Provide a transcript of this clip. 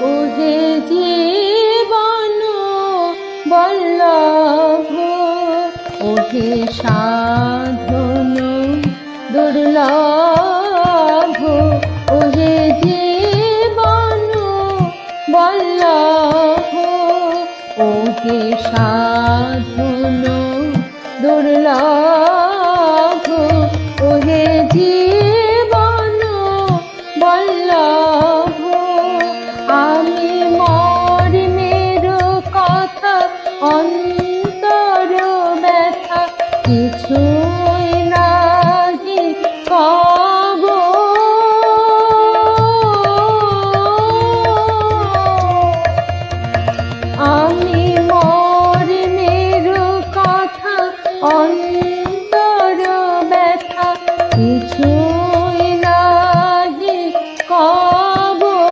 ওহে জীবন বল্লভ ওহে সাধন দুর্লভ ওহে জীবন বল্লভ ওহে সাধন দুর্লভ। অন্তর ব্যথা কিছুই নাহি কব। আমি মর মেরু কথা অন্ত